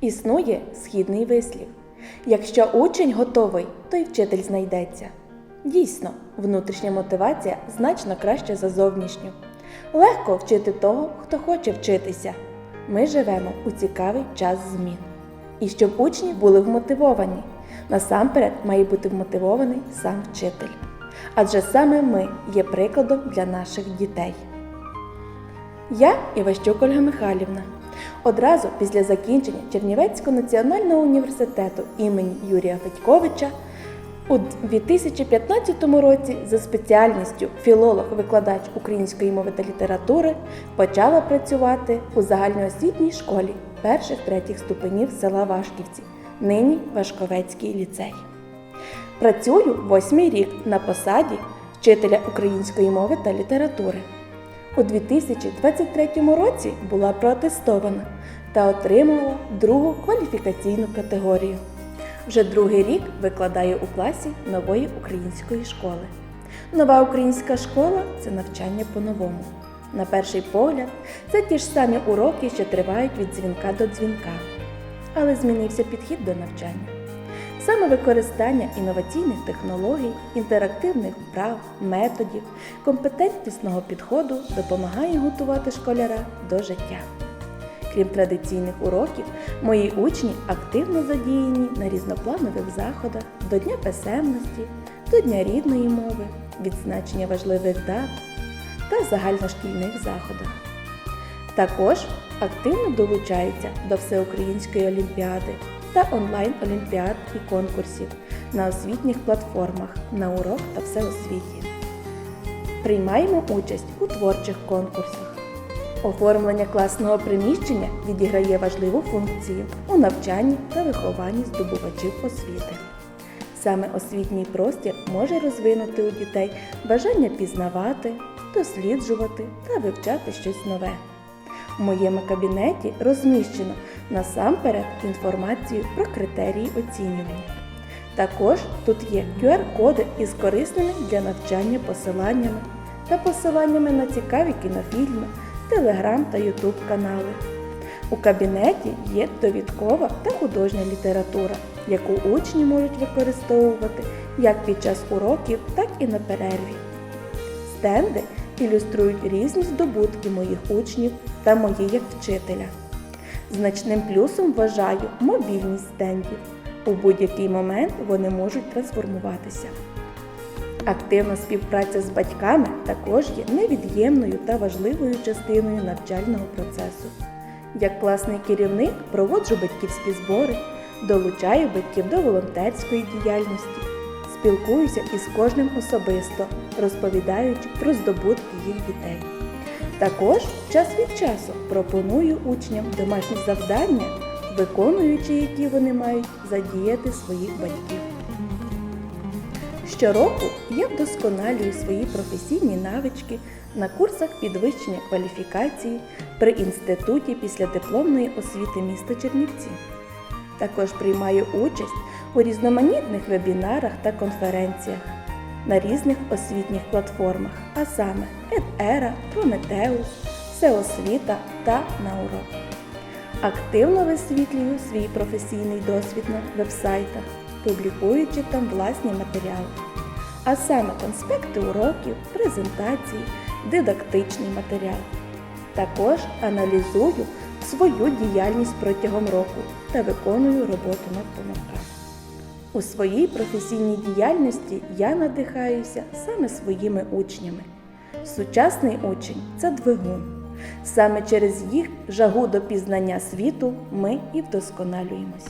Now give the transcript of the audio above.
Існує східний вислів. Якщо учень готовий, то й вчитель знайдеться. Дійсно, внутрішня мотивація значно краще за зовнішню. Легко вчити того, хто хоче вчитися. Ми живемо у цікавий час змін. І щоб учні були вмотивовані, насамперед має бути вмотивований сам вчитель. Адже саме ми є прикладом для наших дітей. Я Іващук Ольга Михайлівна. Одразу після закінчення Чернівецького національного університету імені Юрія Федьковича у 2015 році за спеціальністю філолог-викладач української мови та літератури почала працювати у загальноосвітній школі перших-третіх ступенів села Вашківці, нині Вашковецький ліцей. Працюю восьмий рік на посаді вчителя української мови та літератури. У 2023 році була проатестована та отримала другу кваліфікаційну категорію. Вже другий рік викладаю у класі нової української школи. Нова українська школа це навчання по-новому. На перший погляд, це ті ж самі уроки, що тривають від дзвінка до дзвінка. Але змінився підхід до навчання. Саме використання інноваційних технологій, інтерактивних вправ, методів, компетентнісного підходу допомагає готувати школяра до життя. Крім традиційних уроків, мої учні активно задіяні на різнопланових заходах до Дня писемності, до Дня рідної мови, відзначення важливих дат та загальношкільних заходах. Також активно долучаються до всеукраїнської олімпіади та онлайн-олімпіад і конкурсів на освітніх платформах на урок та всеосвіті. Приймаємо участь у творчих конкурсах. Оформлення класного приміщення відіграє важливу функцію у навчанні та вихованні здобувачів освіти. Саме освітній простір може розвинути у дітей бажання пізнавати, досліджувати та вивчати щось нове. У моєму кабінеті розміщено насамперед інформацію про критерії оцінювання. Також тут є QR-коди із корисними для навчання посиланнями та посиланнями на цікаві кінофільми, телеграм та ютуб канали. У кабінеті є довідкова та художня література, яку учні можуть використовувати як під час уроків, так і на перерві. Стенди ілюструють різні здобутки моїх учнів та мої як вчителя. Значним плюсом вважаю мобільність стендів. У будь-який момент вони можуть трансформуватися. Активна співпраця з батьками також є невід'ємною та важливою частиною навчального процесу. Як класний керівник проводжу батьківські збори, долучаю батьків до волонтерської діяльності, спілкуюся із кожним особисто, розповідаючи про здобутки їх дітей. Також час від часу пропоную учням домашні завдання, виконуючи які вони мають задіяти своїх батьків. Щороку я вдосконалюю свої професійні навички на курсах підвищення кваліфікації при інституті післядипломної освіти міста Чернівці. Також приймаю участь у різноманітних вебінарах та конференціях на різних освітніх платформах, а саме EdEra, Prometheus, Всеосвіта та Наурок. Активно висвітлюю свій професійний досвід на вебсайтах, публікуючи там власні матеріали, а саме конспекти уроків, презентації, дидактичний матеріал. Також аналізую свою діяльність протягом року та виконую роботу над помилками. У своїй професійній діяльності я надихаюся саме своїми учнями. Сучасний учень це двигун. Саме через їх жагу до пізнання світу ми і вдосконалюємось.